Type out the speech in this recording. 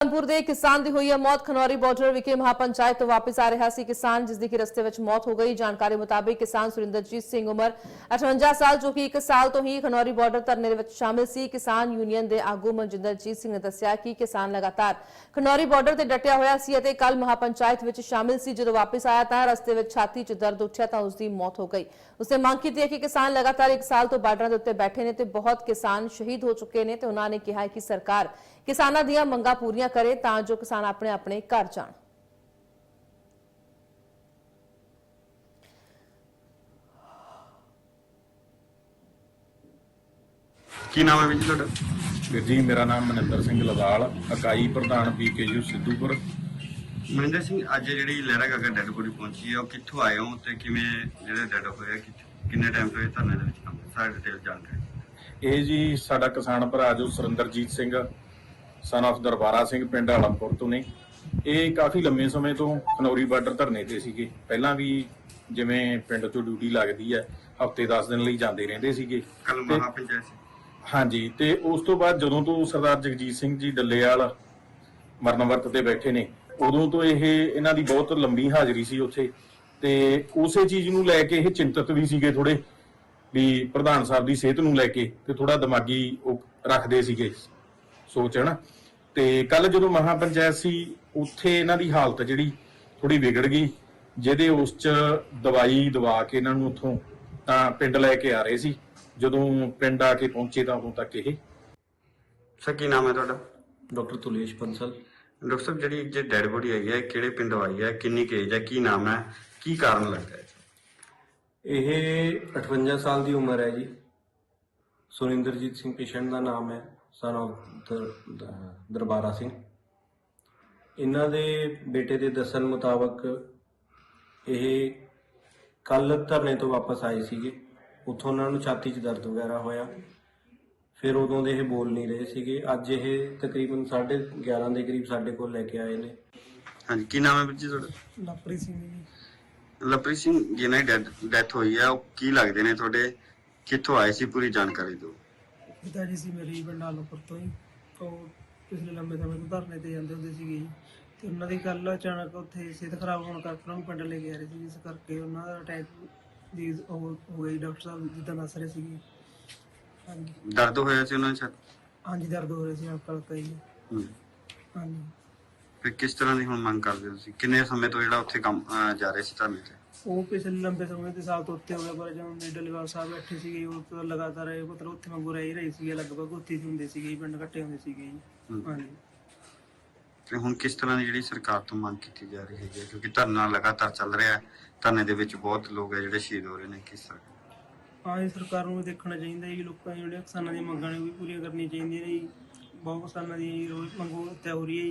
ਕਾਨਪੁਰ ਦੇ ਕਿਸਾਨ ਦੀ ਹੋਈ ਹੈ ਮੌਤ। ਖਨੌਰੀ ਬਾਰਡਰ ਵਿਖੇ ਮਹਾਪੰਚਾਇਤ ਤੋਂ ਵਾਪਸ ਆ ਰਿਹਾ ਸੀ ਕਿਸਾਨ, ਜਿਸ ਦੀ ਕਿ ਰਸਤੇ ਵਿੱਚ ਮੌਤ ਹੋ ਗਈ। ਜਾਣਕਾਰੀ ਮੁਤਾਬਿਕ ਕਿਸਾਨ ਸੁਰਿੰਦਰਜੀਤ ਸਿੰਘ ਉਮਰ 58 ਸਾਲ, ਜੋ ਕਿ 1 ਸਾਲ ਤੋਂ ਹੀ ਖਨੌਰੀ ਬਾਰਡਰ ਧਰਨੇ ਦੇ ਵਿੱਚ ਸ਼ਾਮਿਲ ਸੀ। ਕਿਸਾਨ ਯੂਨੀਅਨ ਦੇ ਆਗੂ ਮਨਜਿੰਦਰਜੀਤ ਸਿੰਘ ਨੇ ਦੱਸਿਆ ਕਿ ਕਿਸਾਨ ਲਗਾਤਾਰ ਖਨੌਰੀ ਬਾਰਡਰ ਤੇ ਡਟਿਆ ਹੋਇਆ ਸੀ ਅਤੇ ਕੱਲ ਮਹਾਪੰਚਾਇਤ ਵਿੱਚ ਸ਼ਾਮਿਲ ਸੀ। ਜਦੋਂ ਵਾਪਸ ਆਇਆ ਤਾਂ ਰਸਤੇ ਵਿੱਚ ਛਾਤੀ 'ਚ ਦਰਦ ਉੱਠਿਆ ਤਾਂ ਉਸ ਦੀ ਮੌਤ ਹੋ ਗਈ। ਉਸਨੇ ਮੰਗ ਕੀਤੀ ਹੈ ਕਿ ਕਿਸਾਨ ਲਗਾਤਾਰ 1 ਸਾਲ ਤੋਂ ਬਾਰਡਰਾਂ ਦੇ ਉੱਤੇ ਬੈਠੇ ਨੇ ਤੇ ਬਹੁਤ ਕਿਸਾਨ ਸ਼ਹੀਦ ਹੋ ਚੁੱਕੇ ਨੇ ਤੇ ਉਹਨਾਂ ਨੇ ਕਿਹਾ ਕਿ ਸਰਕਾਰ ਕਿਸਾਨਾਂ ਦੀਆਂ ਮੰਗਾਂ ਪੂਰੀਆਂ ਕਰੇ ਤਾਂ ਜੋ ਕਿਸਾਨ ਆਪਣੇ ਆਪਣੇ ਘਰ ਜਾਣ। ਕੀ ਨਾਮ ਹੈ ਵੀਰ ਜੀ ਤੁਹਾਡਾ? ਵੀਰ ਜੀ ਮੇਰਾ ਨਾਮ ਮਨਿੰਦਰ ਸਿੰਘ ਲਦਾਲ ਇਕਾਈ ਪ੍ਰਧਾਨ ਪੀਕੇਯੂ ਸਿੱਧੂਪੁਰ। ਮਨਿੰਦਰ ਸਿੰਘ ਅੱਜ ਜਿਹੜੀ ਲਹਿਰਾ ਗਾਗਾ ਡੈਡ ਬੋਡੀ ਪਹੁੰਚੀ ਹੈ ਉਹ ਕਿੱਥੋਂ ਆਏ ਹੋ ਤੇ ਕਿਵੇਂ ਜਿਹੜੇ ਡੈਡ ਹੋਏ ਆ, ਕਿ- ਕਿੰਨੇ ਟਾਈਮ ਤੋਂ ਇਹ ਧਰਨੇ ਦੇ ਵਿੱਚ ਕੰਮ ਸਾਰੇ ਡਿਟੇਲ ਜਾਣਕਾਰੀ ਇਹ ਜੀ ਸਾਡਾ ਕਿਸਾਨ ਭਰਾ ਜੋ ਸੁਰਿੰਦਰਜੀਤ ਸਿੰਘ ਸਨ of ਦਰਬਾਰਾ ਸਿੰਘ ਪਿੰਡ ਆਲਮਪੁਰ ਤੋਂ ਨੇ। ਇਹ ਕਾਫੀ ਲੰਮੇ ਸਮੇਂ ਤੋਂ ਖਨੌਰੀ ਬਾਰਡਰ ਧਰਨੇ ਤੇ ਸੀਗੇ। ਪਹਿਲਾਂ ਵੀ ਜਿਵੇਂ ਪਿੰਡ ਤੋਂ ਡਿਊਟੀ ਲੱਗਦੀ ਹੈ ਹਫ਼ਤੇ 10 ਦਿਨ ਲਈ ਜਾਂਦੇ ਰਹਿੰਦੇ ਸੀਗੇ। ਕੱਲ ਤੇ- ਮਹਾ ਪੰਚਾਇਤ ਸੀ। ਹਾਂਜੀ ਤੇ ਉਸ ਤੋਂ ਬਾਅਦ ਜਦੋਂ ਤੋਂ ਸਰਦਾਰ ਜਗਜੀਤ ਸਿੰਘ ਜੀ ਡੱਲੇਵਾਲ ਮਰਨ ਵਰਤ ਤੇ ਬੈਠੇ ਨੇ ਉਦੋਂ ਤੋਂ ਇਹ ਇਹਨਾਂ ਦੀ ਬਹੁਤ ਲੰਬੀ ਹਾਜ਼ਰੀ ਸੀ ਉੱਥੇ। ਤੇ ਉਸੇ ਚੀਜ਼ ਨੂੰ ਲੈ ਕੇ ਇਹ ਚਿੰਤਤ ਵੀ ਸੀਗੇ ਥੋੜੇ ਵੀ ਪ੍ਰਧਾਨ ਸਾਹਿਬ ਦੀ ਸਿਹਤ ਨੂੰ ਲੈ ਕੇ ਤੇ ਥੋੜਾ ਦਿਮਾਗੀ ਉਹ ਰੱਖਦੇ ਸੀਗੇ। ਸੋਚ ਹਨਾ ਤੇ ਕੱਲ ਜਦੋਂ ਮਹਾ ਪੰਚਾਇਤ ਸੀ ਉੱਥੇ ਇਹਨਾਂ ਦੀ ਹਾਲਤ ਜਿਹੜੀ ਥੋੜੀ ਵਿਗੜ ਗਈ। ਜਿਹਦੇ ਉਸ ਚ ਦਵਾਈ ਦਵਾ ਕੇ ਇਹਨਾਂ ਨੂੰ ਉੱਥੋਂ ਤਾਂ ਪਿੰਡ ਲੈ ਕੇ ਆ ਰਹੇ ਸੀ। ਜਦੋਂ ਪਿੰਡ ਆ ਕੇ ਪਹੁੰਚੇ ਤਾਂ ਉਦੋਂ ਤੱਕ ਇਹ। ਸਰ ਕੀ ਨਾਮ ਹੈ ਤੁਹਾਡਾ? ਡਾਕਟਰ ਤੁਲੇਸ਼ ਬੰਸਲ ਡਾਕਟਰ ਸਾਹਿਬ ਜਿਹੜੀ ਜੇ ਡੈਡ ਬੋਡੀ ਆਈ ਹੈ ਕਿਹੜੇ ਪਿੰਡੋਂ ਆਈ ਹੈ ਕਿੰਨੀ ਕੇਜ ਹੈ ਕੀ ਨਾਮ ਹੈ ਕੀ ਕਾਰਨ ਲੱਗਦਾ ਹੈ? ਇਹ 58 ਸਾਲ ਦੀ ਉਮਰ ਹੈ ਜੀ। ਸੁਰਿੰਦਰਜੀਤ ਸਿੰਘ ਪੇਸ਼ੈਂਟ ਦਾ ਨਾਮ ਹੈ। ਸਨ ਦਰਬਾਰਾ ਸਿੰਘ। ਇਹਨਾਂ ਦੇ ਬੇਟੇ ਦੇ ਦੱਸਣ ਮੁਤਾਬਕ ਇਹ ਕੱਲ ਧਰਨੇ ਤੋਂ ਵਾਪਸ ਆਏ ਸੀਗੇ। ਉੱਥੋਂ ਉਹਨਾਂ ਨੂੰ ਛਾਤੀ 'ਚ ਦਰਦ ਵਗੈਰਾ ਹੋਇਆ। ਫਿਰ ਉਦੋਂ ਦੇ ਇਹ ਬੋਲ ਨਹੀਂ ਰਹੇ ਸੀਗੇ। ਅੱਜ ਇਹ ਤਕਰੀਬਨ 11:30 ਦੇ ਕਰੀਬ ਸਾਡੇ ਕੋਲ ਲੈ ਕੇ ਆਏ ਨੇ। ਹਾਂਜੀ ਕੀ ਨਾਮ ਹੈ ਜੀ ਤੁਹਾਡਾ? ਲਵਪ੍ਰੀਤ ਸਿੰਘ ਜੀ। ਲਵਪ੍ਰੀਤ ਸਿੰਘ ਜਿਹਨਾਂ ਦੀ ਡੈਥ ਹੋਈ ਹੈ ਉਹ ਕੀ ਲੱਗਦੇ ਨੇ ਤੁਹਾਡੇ? ਕਿੱਥੋਂ ਆਏ ਸੀ ਪੂਰੀ ਜਾਣਕਾਰੀ ਦਿਓ। ਪਿਤਾ ਜੀ ਸੀ ਮੇਰੀ ਪਿੰਡ ਆਲੋਪੁਰ ਤੋਂ ਹੀ। ਉਹ ਪਿਛਲੇ ਲੰਬੇ ਸਮੇਂ ਤੋਂ ਧਰਨੇ ਤੇ ਜਾਂਦੇ ਹੁੰਦੇ ਸੀਗੇ ਜੀ। ਤੇ ਉਹਨਾਂ ਦੀ ਕੱਲ ਅਚਾਨਕ ਉੱਥੇ ਸਿਹਤ ਖਰਾਬ ਹੋਣ ਕਰਕੇ ਉਹਨਾਂ ਨੂੰ ਪਿੰਡ ਲੈ ਕੇ ਆ ਰਹੇ ਸੀ ਜਿਸ ਕਰਕੇ ਉਹਨਾਂ ਦਾ ਅਟੈਕ ਦੀ ਉਹ ਹੋ ਗਈ ਡਾਕਟਰ ਸਾਹਿਬ ਜਿੱਦਾਂ ਦੱਸ ਰਹੇ ਸੀਗੇ। ਹਾਂਜੀ। ਦਰਦ ਹੋਇਆ ਸੀ ਉਹਨਾਂ ਦੇ ਛੱਤ ਹਾਂਜੀ ਦਰਦ ਹੋ ਰਿਹਾ ਸੀ ਅੰਕਲ ਕਈ ਹੂੰ। ਹਾਂਜੀ। ਫਿਰ ਕਿਸ ਤਰ੍ਹਾਂ ਦੀ ਹੁਣ ਮੰਗ ਕਰਦੇ ਹੋ ਤੁਸੀਂ? ਕਿੰਨੇ ਸਮੇਂ ਤੋਂ ਜਿਹੜਾ ਉੱਥੇ ਕੰਮ ਅਹ, ਜਾ ਰਹੇ ਸੀ ਧਰਨੇ ਤੇ? ਉਹ ਪਿਛਲੇ ਲੰਬੇ ਸਮੇਂ ਦੇ ਸਾਲ ਤੋਂ ਉੱਤੇ ਹੋ ਗਿਆ ਪਰ ਜਦੋਂ ਦੇ ਡਲੀਵਾਲ ਸਾਹਿਬ ਬੈਠੇ ਸੀਗੇ ਉਹ ਤਾਂ ਲਗਾਤਾਰ ਇਹ ਮਤਲਬ ਉੱਥੇ ਵਾਂਗੂ ਰਹਿ ਹੀ ਰਹੀ ਸੀਗੇ ਲਗਭਗ ਉੱਥੇ ਹੀ ਹੁੰਦੇ ਸੀਗੇ ਜੀ, ਪਿੰਡ ਇਕੱਠੇ ਹੁੰਦੇ ਸੀਗੇ ਜੀ। ਹਾਂਜੀ ਤੇ ਹੁਣ ਕਿਸ ਤਰ੍ਹਾਂ ਦੀ ਜਿਹੜੀ ਸਰਕਾਰ ਤੋਂ ਮੰਗ ਕੀਤੀ ਜਾ ਰਹੀ ਹੈ ਕਿਉਂਕਿ ਧਰਨਾ ਲਗਾਤਾਰ ਚੱਲ ਰਿਹਾ ਹੈ ਧਰਨੇ ਦੇ ਵਿੱਚ ਬਹੁਤ ਲੋਕ ਹੈ ਜਿਹੜੇ ਸ਼ਹੀਦ ਹੋ ਰਹੇ ਨੇ ਕਿਸ ਤਰ੍ਹਾਂ ਹਾਂ ਇਹ ਸਰਕਾਰ ਨੂੰ ਵੀ ਦੇਖਣਾ ਚਾਹੀਦਾ ਕਿ ਲੋਕਾਂ ਦੀਆਂ ਜਿਹੜੀਆਂ ਕਿਸਾਨਾਂ ਦੀਆਂ ਮੰਗਾਂ ਨੇ ਉਹ ਵੀ ਪੂਰੀਆਂ ਕਰਨੀਆਂ ਚਾਹੀਦੀਆਂ ਨੇ ਜੀ। ਬਹੁਤ ਕਿਸਾਨਾਂ ਦੀ ਰੋਜ਼ ਮੰਗੋ ਹੱਤਿਆ ਹੋ ਰਹੀ ਹੈ ਜੀ।